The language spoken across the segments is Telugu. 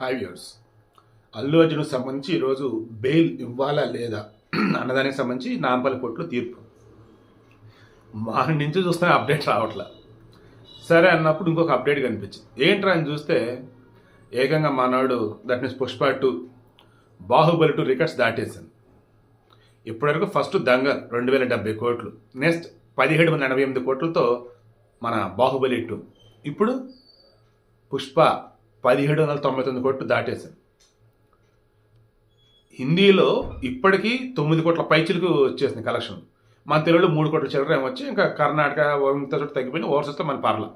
హాయ్ వ్యూర్స్ అల్లు అర్జున్కి సంబంధించి ఈరోజు బెయిల్ ఇవ్వాలా లేదా అన్నదానికి సంబంధించి నాంపల్లి కోర్టులో తీర్పు. మార్నింగ్ నుంచి చూస్తే అప్డేట్ రావట్లా. సరే అన్నప్పుడు ఇంకొక అప్డేట్ కనిపించింది. ఏంట్రా అని చూస్తే ఏకంగా మానాడు that means Pushpa two Baahubali two records దాటేసింది. ఇప్పటివరకు ఫస్ట్ దంగల్ రెండు వేల డెబ్బై కోట్లు నెక్స్ట్ పదిహేడు వందల ఎనభై ఎనిమిది కోట్లతో మన బాహుబలి టూ. ఇప్పుడు పుష్ప పదిహేడు వందల తొంభై తొమ్మిది కోట్లు దాటేసింది హిందీలో ఇప్పటికీ తొమ్మిది కోట్ల పైచిలకు వచ్చేసింది కలెక్షన్. మన తెలుగులో మూడు కోట్ల చిల్లర ఏమొచ్చి ఇంకా కర్ణాటక ఇంత చోట తగ్గిపోయిన ఓవర్సెస్తో మన పర్ల.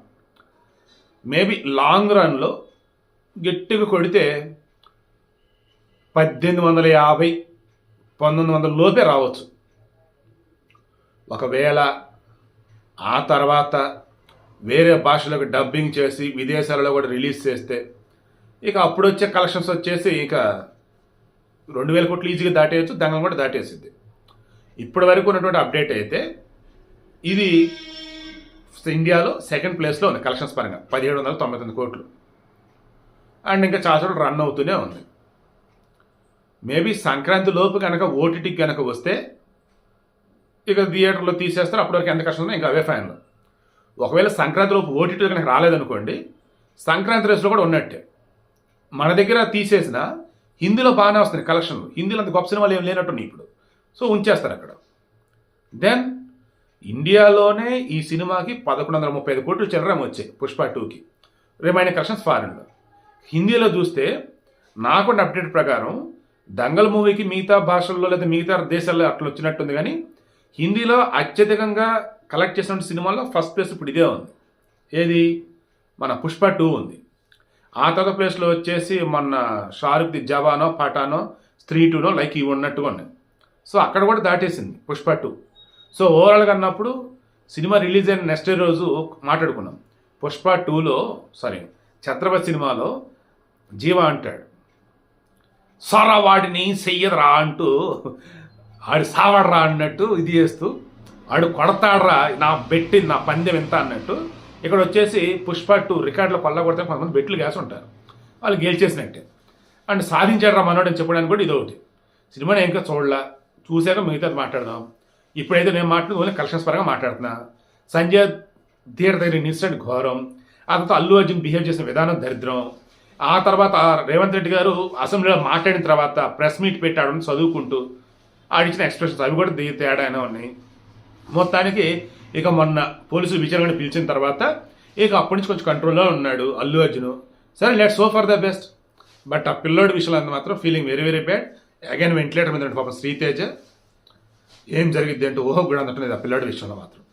మేబీ లాంగ్ రన్లో గట్టిగా కొడితే పద్దెనిమిది వందల యాభై పంతొమ్మిది వందల లోపే రావచ్చు. ఒకవేళ ఆ తర్వాత వేరే భాషలకు డబ్బింగ్ చేసి విదేశాలలో కూడా రిలీజ్ చేస్తే ఇక అప్పుడు వచ్చే కలెక్షన్స్ వచ్చేసి ఇక రెండు వేల కోట్లు ఈజీగా దాటేయచ్చు దంగం కూడా దాటేసింది ఇప్పటి వరకు ఉన్నటువంటి అప్డేట్ అయితే ఇది ఇండియాలో సెకండ్ ప్లేస్లో ఉంది కలెక్షన్స్ పరంగా. పదిహేడు వందల తొంభై తొమ్మిది కోట్లు. అండ్ ఇంకా చాలా చోట్ల రన్ అవుతూనే ఉంది. మేబీ సంక్రాంతి లోపు కనుక ఓటీటీకి కనుక వస్తే ఇక థియేటర్లో తీసేస్తారు అప్పటి వరకు ఎంత కష్టం ఉందో ఇంకా అవే ఫైన్లు ఒకవేళ సంక్రాంతి లోపు ఓటీటీ కనుక రాలేదనుకోండి సంక్రాంతి రేసులో కూడా ఉన్నట్టే. మన దగ్గర తీసేసిన హిందీలో బాగానే వస్తుంది కలెక్షన్లు హిందీలో అంత గొప్ప సినిమాలు ఏం లేనట్టున్నాయి ఇప్పుడు. సో ఉంచేస్తారు అక్కడ. దెన్ ఇండియాలోనే ఈ సినిమాకి పదకొండు వందల ముప్పై ఐదు కోట్లు చిల్లరం వచ్చాయి పుష్ప టూకి. రిమైనింగ్ కలెక్షన్స్ ఫారెన్లో హిందీలో చూస్తే నాకున్న అప్డేట్ ప్రకారం దంగల్ మూవీకి మిగతా భాషల్లో లేదా మిగతా దేశాల్లో అట్లా వచ్చినట్టుంది కానీ హిందీలో అత్యధికంగా కలెక్ట్ చేసిన సినిమాల్లో ఫస్ట్ ప్లేస్ ఇప్పుడు ఇదే ఉంది. ఏది? మన పుష్ప టూ ఉంది. ఆ తర్వాత ప్లేస్లో వచ్చేసి మొన్న షారుఖ్ది జవానో పటానో స్త్రీ టూనో లైక్ ఇవి ఉన్నట్టుగా ఉన్నాయి. సో అక్కడ కూడా దాటేసింది పుష్ప టూ. సో ఓవరాల్గా అన్నప్పుడు సినిమా రిలీజ్ అయిన నెక్స్ట్ రోజు మాట్లాడుకున్నాం. పుష్ప టూలో సారీ ఛత్రపతి సినిమాలో జీవ అంటాడు. సొర వాడిని చెయ్యదురా అంటూ ఆడు సావడరా అన్నట్టు ఇది చేస్తూ ఆడు కొడతాడరా నా బెట్టి నా పందెం ఎంత అన్నట్టు ఇక్కడ వచ్చేసి పుష్ప టూ రికార్డులో కొల్లగొడితే కొడితే కొంతమంది బెట్లు గ్యాస్ ఉంటారు వాళ్ళు గెలిచేసినట్టే. అండ్ సాధించాడరా మనోడు అని చెప్పడానికి కూడా ఇది ఒకటి సినిమాని ఇంకా చూడలా. చూశాక మిగతాది మాట్లాడదాం. ఇప్పుడైతే నేను మాట్లాడు ఓన్లీ కలెక్షన్స్ పరంగా మాట్లాడుతున్నా. సంజయ్ థియేటర్ దగ్గర ఇన్సిడెంట్ ఘోరం. ఆ తర్వాత అల్లు అర్జున్ బిహేవ్ చేసిన విధానం దరిద్రం. ఆ తర్వాత రేవంత్ రెడ్డి గారు అసెంబ్లీలో మాట్లాడిన తర్వాత ప్రెస్ మీట్ పెట్టాడు అని చదువుకుంటూ ఆడిచ్చిన ఎక్స్ప్రెషన్స్ అవి కూడా తేడా తేడానే ఉన్నాయి. మొత్తానికి ఇక మొన్న పోలీసు విచారణ పిలిచిన తర్వాత ఇక అప్పటి నుంచి కొంచెం కంట్రోల్లో ఉన్నాడు అల్లు అర్జున్. సరే let so for the best but ఆ పిల్లోడి విషయంలో మాత్రం feeling very very bad again ventilator మీద పాపం శ్రీతేజ. ఏం జరిగిద్ది అంటే ఊహ కూడా అందట్లేదు ఆ పిల్లోడి విషయంలో మాత్రం.